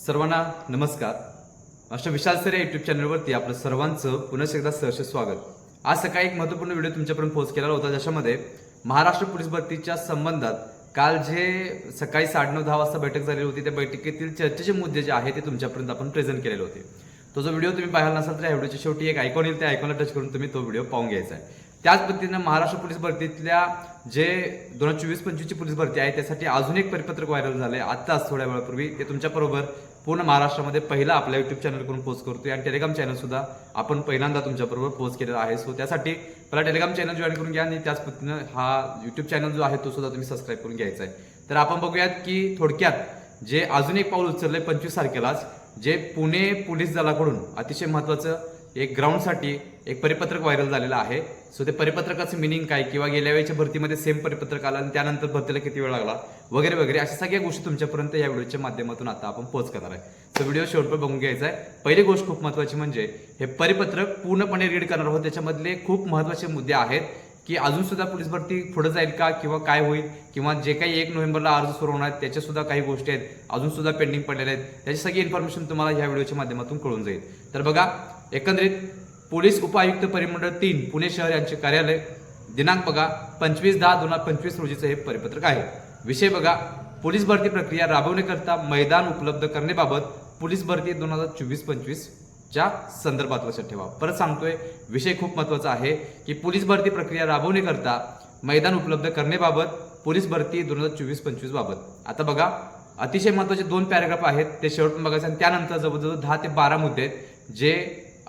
सर्वांना नमस्कार. Master Vishal sir या युट्यूब चॅनलवरती आपलं सर्वांचं पुन्हा एकदा सहर्ष स्वागत. आज सकाळी एक महत्त्वपूर्ण व्हिडिओ तुमच्यापर्यंत पोहोच केलेला होता ज्याच्यामध्ये महाराष्ट्र पोलीस भरतीच्या संबंधात काल जे सकाळी साडेनऊ दहा वाजता बैठक झालेली होती त्या बैठकीतील चर्चेचे मुद्दे जे आहेत ते तुमच्यापर्यंत आपण प्रेझेंट केलेले होते. तो जो व्हिडिओ तुम्ही पाहिला नसाल तर या व्हिडिओच्या शेवटी एक आयकॉन येईल त्या आयकॉनला टच करून तुम्ही तो व्हिडिओ पाहून घ्यायचा आहे. त्याच पद्धतीनं महाराष्ट्र पोलीस भरतीतल्या जे दोन हजार चोवीस पंचवीसची पोलीस भरती आहे त्यासाठी अजून एक परिपत्रक व्हायरल झालं आहे आत्ताच थोड्या वेळापूर्वी. ते तुमच्याबरोबर पूर्ण महाराष्ट्रामध्ये पहिला आपल्या युट्यूब चॅनलकडून पोस्ट करतो आणि टेलिग्राम चॅनलसुद्धा आपण पहिल्यांदा तुमच्याबरोबर पोस्ट केलेला आहे. सो त्यासाठी पहिला टेलिग्राम चॅनल जॉईन करून घ्या आणि त्याच पद्धतीनं हा युट्यूब चॅनल जो आहे तो सुद्धा तुम्ही सबस्क्राईब करून घ्यायचा आहे. तर आपण बघूयात की थोडक्यात जे अजून एक पाऊल उचललं आहे पंचवीस तारखेलाच जे पुणे पोलीस दलाकडून अतिशय महत्वाचं एक ग्राउंडसाठी एक परिपत्रक व्हायरल झालेलं आहे. सो ते परिपत्रकाचं मिनिंग काय? किंवा गेल्या वेळेच्या भरतीमध्ये सेम परिपत्रक आलं आणि त्यानंतर भरतीला किती वेळ लागला? वगैरे वगैरे अशा सगळ्या गोष्टी तुमच्यापर्यंत या व्हिडिओच्या माध्यमातून आता आपण पोच करणार आहे. सो व्हिडिओ शेवटपर बघून घ्यायचा आहे. पहिली गोष्ट खूप महत्वाची म्हणजे हे परिपत्रक पूर्णपणे रीड करणार आहोत. त्याच्यामधले खूप महत्त्वाचे मुद्दे आहेत की अजून सुद्धा पोलीस भरती पुढे जाईल का? किंवा काय होईल? किंवा जे काही एक नोव्हेंबरला अर्ज सुरू होणार आहेत त्याच्या सुद्धा काही गोष्टी आहेत अजून सुद्धा पेंडिंग पडलेल्या आहेत. त्याची सगळी इन्फॉर्मेशन तुम्हाला ह्या व्हिडिओच्या माध्यमातून कळून जाईल. तर बघा एकंदरीत पोलीस उपायुक्त परिमंडळ तीन पुणे शहर यांचे कार्यालय दिनांक बघा पंचवीस दहा दोन हजार पंचवीस रोजीचं हे परिपत्रक आहे. विषय बघा पोलीस भरती प्रक्रिया राबवण्याकरता मैदान उपलब्ध करण्याबाबत पोलीस भरती दोन हजार चोवीस पंचवीस च्या संदर्भात लक्षात ठेवा. परत सांगतोय विषय खूप महत्त्वाचा आहे की पोलीस भरती प्रक्रिया राबवण्याकरता मैदान उपलब्ध करण्याबाबत पोलीस भरती दोन हजार चोवीस पंचवीस बाबत. आता बघा अतिशय महत्त्वाचे दोन पॅराग्राफ आहेत ते शेवटून बघायचं आणि त्यानंतर जवळजवळ दहा ते बारा मुद्दे आहेत जे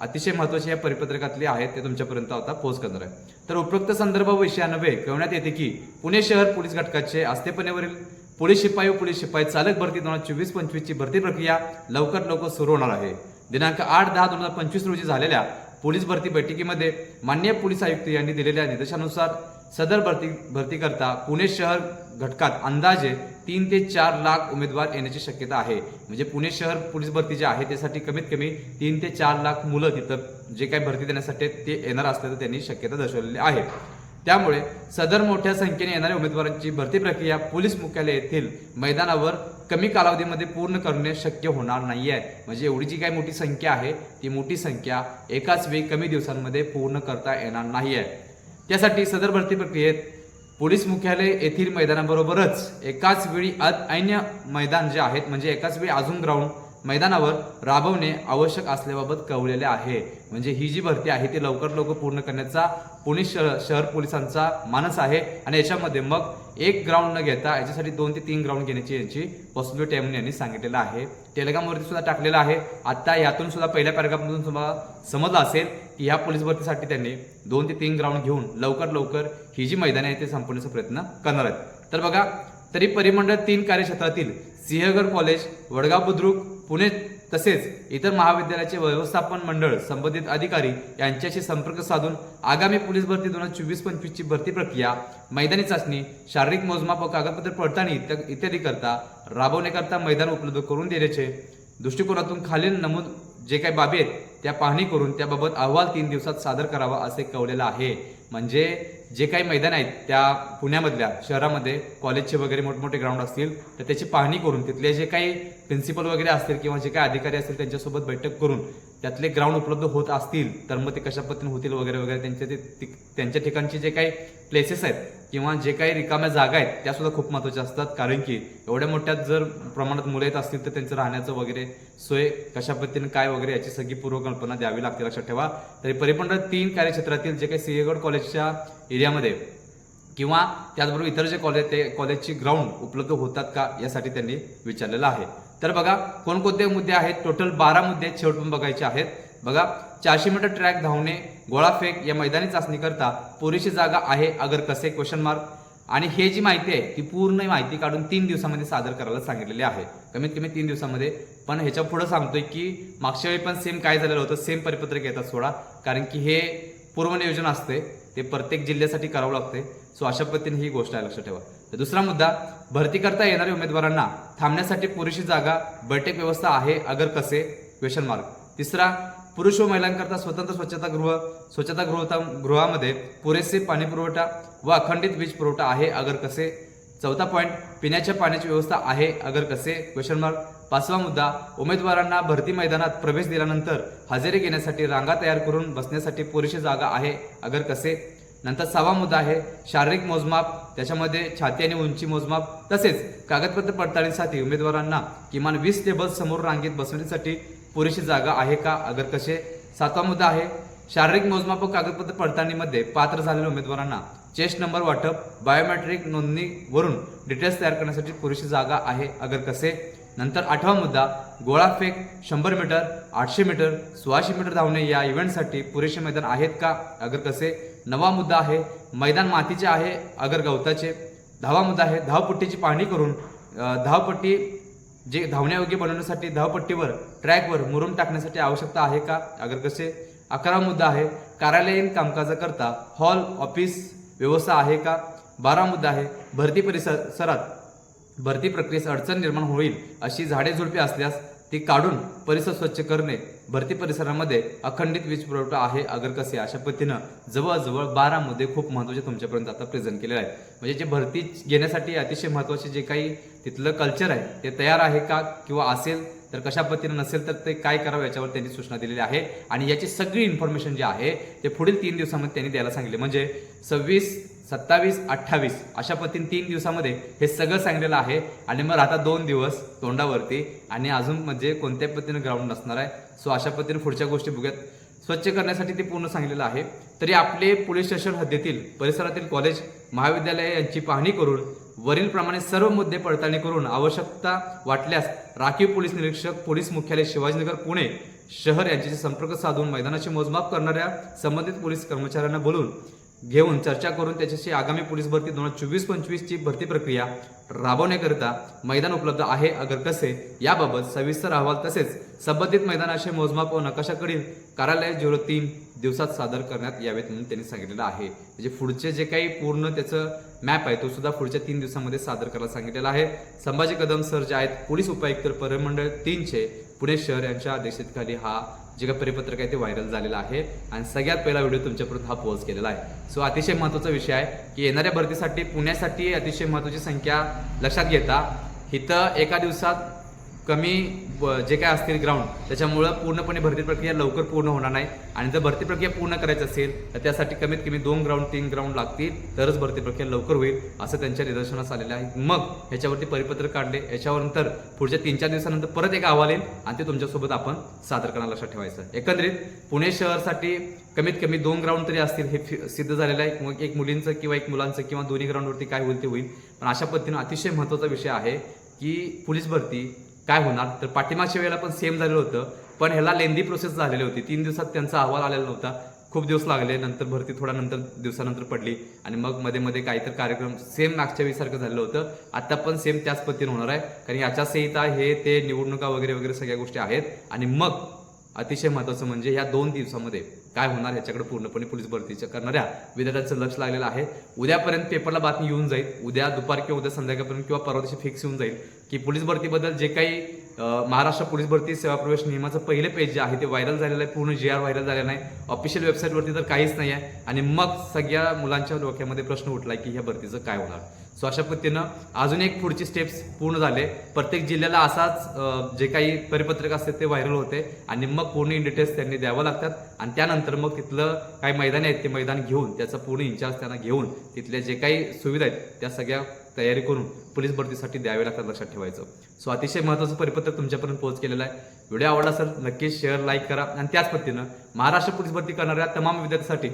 अतिशय महत्त्वाचे या परिपत्रकातले आहेत ते तुमच्यापर्यंत आता पोस्ट करणार आहे. तर उपरोक्त संदर्भ विषयानवे कळवण्यात येते की पुणे शहर पोलीस घटकाचे आस्थेपणेवरील पोलीस शिपाई व पोलीस शिपाई चालक भरती दोन हजार चोवीस पंचवीसची भरती प्रक्रिया लवकर लवकर सुरू होणार आहे. दिनांक आठ दहा दोन हजार पंचवीस रोजी झालेल्या पोलीस भरती बैठकीमध्ये मान्य पोलीस आयुक्त यांनी दिलेल्या निर्देशानुसार सदर भरती भरती करता पुणे शहर घटकात अंदाजे तीन ते चार लाख उमेदवार येण्याची शक्यता आहे. म्हणजे पुणे शहर पोलीस भरती जे आहे त्यासाठी कमीत कमी तीन ते चार लाख मुलं तिथं जे काही भरती देण्यासाठी ते येणार असल्याचं त्यांनी शक्यता दर्शवलेली आहे. त्यामुळे सदर मोठ्या संख्येने येणाऱ्या उमेदवारांची भरती प्रक्रिया पोलीस मुख्यालय येथील मैदानावर कमी कालावधीमध्ये पूर्ण करणे शक्य होणार नाही आहे म्हणजे एवढी जी काही मोठी संख्या आहे ती मोठी संख्या एकाच वेळी कमी दिवसांमध्ये पूर्ण करता येणार नाही आहे त्यासाठी सदर भरती प्रक्रियेत पोलीस मुख्यालय येथील मैदानाबरोबरच एकाच वेळी अन्य मैदान जे आहेत म्हणजे एकाच वेळी अजून ग्राउंड मैदानावर राबवणे आवश्यक असल्याबाबत कळवलेले आहे. म्हणजे ही जी भरती आहे ती लवकर लवकर पूर्ण करण्याचा पुणे शहर शहर पोलिसांचा मानस आहे. आणि याच्यामध्ये मग एक ग्राउंड न घेता याच्यासाठी दोन ते तीन ग्राउंड घेण्याची यांची पॉसिबिलिटी टेमने यांनी सांगितलेलं आहे. टेलिग्रामवरती सुद्धा टाकलेलं आहे. आता यातून सुद्धा पहिल्या पॅराग्राफमधून तुम्हाला समजलं असेल की ह्या पोलीस भरतीसाठी त्यांनी दोन ते तीन ग्राउंड घेऊन लवकर लवकर ही जी मैदाने आहे ते संपवण्याचा प्रयत्न करणार आहेत. तर बघा तरी परिमंडळ तीन कार्यक्षेत्रातील सिंहगड कॉलेज वडगाव बुद्रुक पुणे तसेच इतर महाविद्यालयाचे व्यवस्थापन मंडळ संबंधित अधिकारी यांच्याशी संपर्क साधून आगामी पोलीस भरती दोन हजार चोवीस पंचवीसची भरती प्रक्रिया मैदानी चाचणी शारीरिक मोजमाप व कागदपत्र पडताळणी इत्यादी करता राबवण्याकरता मैदान उपलब्ध करून देण्याचे दृष्टिकोनातून खालील नमूद जे काही बाबी आहेत त्या पाहणी करून त्याबाबत अहवाल तीन दिवसात सादर करावा असे कळवलेलं आहे. म्हणजे जे काही मैदान आहेत त्या पुण्यामधल्या शहरामध्ये कॉलेजचे वगैरे मोठमोठे ग्राउंड असतील तर त्याची पाहणी करून तिथले जे काही प्रिन्सिपल वगैरे असतील किंवा जे काही अधिकारी असतील त्यांच्यासोबत बैठक करून त्यातले ग्राउंड उपलब्ध होत असतील तर मग ते कशा पद्धतीने होतील वगैरे वगैरे त्यांच्या ते त्यांच्या ठिकाणचे जे काही प्लेसेस आहेत किंवा जे काही रिकाम्या जागा आहेत त्या सुद्धा खूप महत्त्वाच्या असतात. कारण की एवढ्या मोठ्या जर प्रमाणात मुलं येत असतील तर त्यांचं राहण्याचं वगैरे सोय कशा पद्धतीने काय वगैरे याची सगळी पूर्वकल्पना द्यावी लागते लक्षात ठेवा. तरी परिमंडळ तीन कार्यक्षेत्रातील जे काही सिंहगड कॉलेजच्या एरियामध्ये किंवा त्याचबरोबर इतर जे कॉलेज ते कॉलेजची ग्राउंड उपलब्ध होतात का यासाठी त्यांनी विचारलेलं आहे. तर बघा कोणकोणते मुद्दे आहेत? टोटल बारा मुद्दे आहेत, शेवटून बघायचे आहेत. बघा चारशे मीटर ट्रॅक धावणे गोळाफेक या मैदानी चाचणीकरता पुरेशी जागा आहे अगर कसे? क्वेश्चन मार्क आणि हे जी माहिती आहे ती पूर्ण माहिती काढून तीन दिवसामध्ये सादर करायला सांगितलेली आहे. कमीत कमी तीन दिवसामध्ये. पण ह्याच्या पुढं सांगतोय की मागच्या वेळी पण सेम काय झालेलं होतं? सेम परिपत्रक येतात सोडा. कारण की हे पूर्वनियोजन असते ते प्रत्येक जिल्ह्यासाठी करावं लागते सो अशा पद्धतीने ही गोष्ट आहे लक्षात ठेवा. तर दुसरा मुद्दा भरती करता येणाऱ्या उमेदवारांना थांबण्यासाठी पुरेशी जागा बैठक व्यवस्था आहे अगर कसे? क्वेश्चन मार्क तिसरा पुरुष व महिलांकरता स्वतंत्र स्वच्छतागृह स्वच्छतागृहता गृहामध्ये पुरेसे पाणीपुरवठा व अखंडित वीज पुरवठा आहे अगर कसे? चौथा पॉईंट पिण्याच्या पाण्याची व्यवस्था आहे अगर कसे? क्वेश्चन मार्क पाचवा मुद्दा उमेदवारांना भरती मैदानात प्रवेश दिल्यानंतर हजेरी घेण्यासाठी रांगा तयार करून बसण्यासाठी पुरेशी जागा आहे अगर कसे? नंतर सहावा मुद्दा आहे शारीरिक मोजमाप त्याच्यामध्ये छाती आणि उंची मोजमाप तसेच कागदपत्र पडताळणीसाठी उमेदवारांना किमान वीस टेबल समोर रांगेत बसवण्यासाठी पुरेशी जागा आहे का? अगर कसे? सातवा मुद्दा आहे शारीरिक मोजमाप कागदपत्र पडताळणीमध्ये पात्र झालेल्या उमेदवारांना चेस्ट नंबर वाटप बायोमेट्रिक नोंदणीवरून डिटेल्स तयार करण्यासाठी पुरेशी जागा आहे अगर कसे? नंतर आठवा मुद्दा गोळा फेक शंभर मीटर आठशे मीटर सोळाशे मीटर धावणे या इव्हेंटसाठी पुरेसे मैदान आहेत का? अगर कसे? नवा मुद्दा आहे मैदान मातीचे आहे अगर गवताचे. दहावा मुद्दा आहे धावपट्टीची पाहणी करून धावपट्टी जे धावण्यायोग्य बनवण्यासाठी धावपट्टीवर ट्रॅकवर मुरुम टाकण्यासाठी आवश्यकता आहे का? अगर कसे? अकरावा मुद्दा आहे. कार्यालयीन कामकाजाकरता हॉल ऑफिस व्यवस्था आहे का? बारा मुद्दा आहे. भरती परिसरात भरती प्रक्रियेस अडचण निर्माण होईल अशी झाडे झुडपे असल्यास ती काढून परिसर स्वच्छ करणे भरती परिसरामध्ये अखंडित वीज पुरवठा आहे अगर कसे अशा पद्धतीनं जवळजवळ बारा मुद्दे खूप महत्त्वाचे तुमच्यापर्यंत आता प्रेझेंट केलेले आहेत. म्हणजे जे भरती घेण्यासाठी अतिशय महत्त्वाचे जे काही तिथलं कल्चर आहे ते तयार आहे का किंवा असेल तर कशा पद्धतीनं नसेल तर ते काय करावं याच्यावर त्यांनी सूचना दिलेली आहे. आणि याची सगळी इन्फॉर्मेशन जी आहे ते पुढील तीन दिवसामध्ये त्यांनी द्यायला सांगितले. म्हणजे सव्वीस सत्तावीस अठ्ठावीस अशा पद्धतीने तीन दिवसामध्ये हे सगळं सांगलेलं आहे. आणि मग आता दोन दिवस तोंडावरती. आणि अजून म्हणजे कोणत्या पद्धतीने ग्राउंड नसणार आहे. सो अशा पद्धतीने पुढच्या गोष्टी बघूयात. स्वच्छ करण्यासाठी ते पूर्ण सांगलेलं आहे. तरी आपले पोलीस स्टेशन हद्दीतील परिसरातील कॉलेज महाविद्यालय यांची पाहणी करून वरीलप्रमाणे सर्व मुद्दे पडताळणी करून आवश्यकता वाटल्यास राखीव पोलीस निरीक्षक पोलीस मुख्यालय शिवाजीनगर पुणे शहर यांच्याशी संपर्क साधून मैदानाचे मोजमाप करणाऱ्या संबंधित पोलीस कर्मचाऱ्यांना बोलून घेऊन चर्चा करून त्याच्याशी आगामी पोलीस भरती दोन हजार चोवीस पंचवीसची भरती प्रक्रिया राबवण्याकरिता मैदान उपलब्ध आहे अगर कसे याबाबत सविस्तर अहवाल तसेच संबंधित मैदानाचे मोजमाप व नकाशाकडील कार्यालय झिरो तीन दिवसात सादर करण्यात यावेत म्हणून त्यांनी सांगितलेलं आहे. म्हणजे पुढचे जे काही पूर्ण त्याचं मॅप आहे तो सुद्धा पुढच्या तीन दिवसामध्ये सादर करायला सांगितलेला आहे. संभाजी कदम सर जे आहेत पोलीस उपायुक्त परमंडळ तीनचे पुणे शहर यांच्या अध्यक्षतेखाली हा जे काही परिपत्रक आहे ते व्हायरल झालेलं आहे. आणि सगळ्यात पहिला व्हिडिओ तुमच्यापर्यंत हा पोहोच केलेला आहे. सो अतिशय महत्त्वाचा विषय आहे की येणाऱ्या भरतीसाठी पुण्यासाठी अतिशय महत्त्वाची संख्या लक्षात घेता. इथं एका दिवसात कमी जे काय असतील ग्राउंड त्याच्यामुळं पूर्णपणे भरती प्रक्रिया लवकर पूर्ण होणार नाही. आणि जर भरती प्रक्रिया पूर्ण करायची असेल तर त्यासाठी कमीत कमी दोन ग्राउंड तीन ग्राउंड लागतील तरच भरती प्रक्रिया लवकर होईल असं त्यांच्या निदर्शनास आलेलं आहे. मग ह्याच्यावरती परिपत्रक काढले याच्यानंतर पुढच्या तीन चार दिवसानंतर परत एक अहवाल येईल आणि ते तुमच्यासोबत आपण सादर करण्याला लक्षात ठेवायचं. एकंदरीत पुणे शहरसाठी कमीत कमी दोन ग्राउंड तरी असतील हे फि- सिद्ध झालेलं आहे. मग एक मुलींचं किंवा एक मुलांचं किंवा दोन्ही ग्राउंडवरती काय होईल ते होईल. पण अशा पद्धतीनं अतिशय महत्त्वाचा विषय आहे की पोलीस भरती काय होणार? तर पाठीमागच्या वेळेला पण सेम झालेलं होतं. पण ह्याला लेंदी प्रोसेस झालेली होती. तीन दिवसात त्यांचा अहवाल आलेला नव्हता. खूप दिवस लागले. नंतर भरती थोडा नंतर दिवसानंतर पडली. आणि मग मध्ये मध्ये काहीतरी कार्यक्रम सेम मागच्या वेळीसारखं झालेलं होतं. आता पण सेम त्याच पद्धतीने होणार आहे. कारण याच्या संहिता हे ते निवडणुका वगैरे वगैरे सगळ्या गोष्टी आहेत. आणि मग अतिशय महत्त्वाचं म्हणजे या दोन दिवसामध्ये काय होणार ह्याच्याकडे पूर्णपणे पोलीस भरतीच्या करणाऱ्या विद्यार्थ्यांचं लक्ष लागलेलं आहे. उद्यापर्यंत पेपरला बातमी येऊन जाईल. उद्या दुपार किंवा उद्या संध्याकाळपर्यंत किंवा परवा दिवशी फिक्स येऊन जाईल. की पोलीस भरतीबद्दल जे काही महाराष्ट्र पोलीस भरती सेवा प्रवेश नियमाचं पहिले पेज जे आहे ते व्हायरल झालेलं आहे पूर्ण जे आर व्हायरल झालेलं नाही. ऑफिशियल वेबसाईटवरती तर काहीच नाही आहे. आणि मग सगळ्या मुलांच्या डोक्यामध्ये प्रश्न उठला की ह्या भरतीचं काय होणार? सो अशा पद्धतीनं अजून एक पुढची स्टेप्स पूर्ण झाले. प्रत्येक जिल्ह्याला असाच जे काही परिपत्रक असते ते व्हायरल होते. आणि मग पूर्ण इन डिटेल्स त्यांनी द्यावं लागतात. आणि त्यानंतर मग तिथलं काही मैदान आहेत ते मैदान घेऊन त्याचा पूर्ण इंचार्ज त्यांना घेऊन तिथल्या जे काही सुविधा आहेत त्या सगळ्या तयारी करून पोलीस भरतीसाठी द्यावे लागतात लक्षात ठेवायचं. सो अतिशय महत्त्वाचं परिपत्रक तुमच्यापर्यंत पोहोच केलेलं आहे. व्हिडिओ आवडला सर नक्कीच शेअर लाईक करा. आणि त्याच पद्धतीनं महाराष्ट्र पोलीस भरती करणाऱ्या तमाम विद्यार्थ्यांसाठी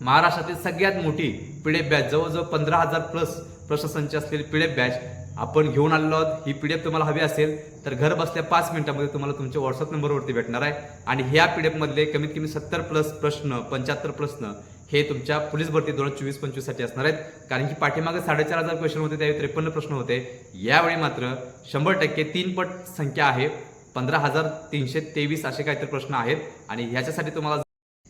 महाराष्ट्रातील सगळ्यात मोठी पीडीएफ बॅच जवळजवळ पंधरा हजार प्लस प्रशासनची असलेली पीडीएफ बॅच आपण घेऊन आलेलो आहोत. ही पीडीएफ तुम्हाला हवी असेल तर घर बसल्या पाच मिनिटांमध्ये तुम्हाला तुमच्या व्हॉट्सअप नंबरवरती भेटणार आहे. आणि ह्या पीडीएफमधले कमीत कमी सत्तर प्लस प्रश्न पंच्याहत्तर प्रश्न हे तुमच्या पोलीस भरती दोन हजार चोवीस पंचवीससाठी असणार आहेत. कारण की पाठीमागे साडेचार हजार क्वेश्चन होते त्यावेळी त्रेपन्न प्रश्न होते. यावेळी मात्र शंभर टक्के तीन पट संख्या आहे. पंधरा हजार तीनशे तेवीस असे काहीतरी प्रश्न आहेत. आणि ह्याच्यासाठी तुम्हाला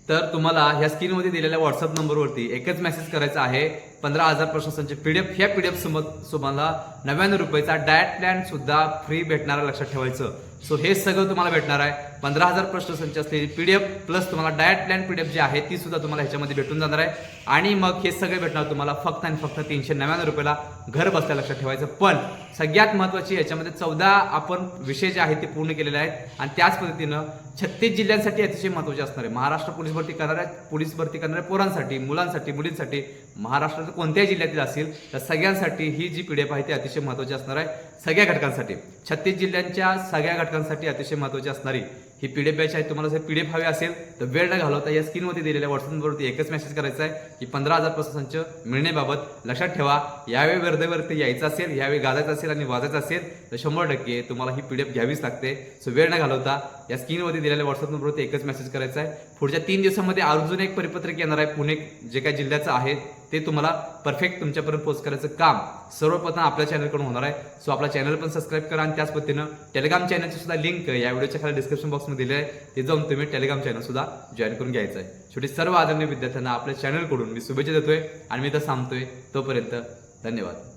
तर तुम्हाला ह्या स्क्रीनमध्ये दिलेल्या व्हॉट्सअप नंबरवरती एकच मेसेज करायचा आहे. पंधरा हजार प्रश्नसंच पीडीएफ ह्या पीडीएफ सोबत तुम्हाला नव्याण्णव रुपयाचा डायट प्लॅन सुद्धा फ्री भेटणार लक्षात ठेवायचं. सो हे सगळं तुम्हाला भेटणार आहे. पंधरा हजार प्रश्नसंच असलेली एफ प्लस तुम्हाला diet plan P D F जी आहे ती सुद्धा तुम्हाला ह्याच्यामध्ये भेटून जाणार आहे. आणि मग हे सगळे भेटणार तुम्हाला फक्त आणि फक्त तीनशे नव्याण्णव रुपयाला घर बसल्या लक्षात ठेवायचं. पण सगळ्यात महत्वाची याच्यामध्ये चौदा आपण विषय जे आहेत ते पूर्ण केलेले आहेत. आणि त्याच पद्धतीनं छत्तीस जिल्ह्यांसाठी अतिशय महत्त्वाचे असणार आहे. महाराष्ट्र पोलीस भरती करणाऱ्या पोलीस भरती करणाऱ्या पोरांसाठी मुलांसाठी मुलींसाठी. महाराष्ट्रात कोणत्याही जिल्ह्यातील असेल तर सगळ्यांसाठी ही जी पी डी एफ आहे ती अतिशय महत्वाची असणार आहे सगळ्या घटकांसाठी. छत्तीस जिल्ह्यांच्या सगळ्या घटकांसाठी अतिशय महत्वाची असणारी ही एफ बॅच आहे तुम्हाला जर पी डी एफ हवी असेल तर वेळ न घालवता या स्क्रीनवरती दिलेल्या व्हॉट्सअपवरती एकच मेसेज करायचा आहे की पंधरा हजारपासून संच मिळण्याबाबत लक्षात ठेवा. यावेळी वर्धेवरती यायचं असेल यावेळी गाजायचं असेल आणि वाजायचं असेल तर शंभर टक्के तुम्हाला ही पी डी एफ घ्यावीच लागते. सो वेळ न घालवता या स्क्रीनवरती दिलेल्या व्हॉट्सअप नंबरवरती एकच मेसेज करायचा आहे. पुढच्या तीन दिवसामध्ये अजून एक परिपत्रक येणार आहे पुणे जे काही जिल्ह्याचं आहे ते तुम्हाला परफेक्ट तुमच्यापर्यंत पोस्ट करायचं काम सर्वप्रथम आपल्या चॅनलकडून होणार आहे. सो आपला चॅनल पण सबस्क्राईब करा आणि त्याच पद्धतीनं टेलिग्राम चॅनलची सुद्धा लिंक या व्हिडिओच्या खाली डिस्क्रिप्शन बॉक्समध्ये दिली आहे. ते जाऊन तुम्ही टेलिग्राम चॅनल सुद्धा जॉईन करून घ्यायचं आहे. शेवटी सर्व आदरणीय विद्यार्थ्यांना आपल्या चॅनलकडून मी शुभेच्छा देतोय आणि मी तर सांगतोय तोपर्यंत धन्यवाद.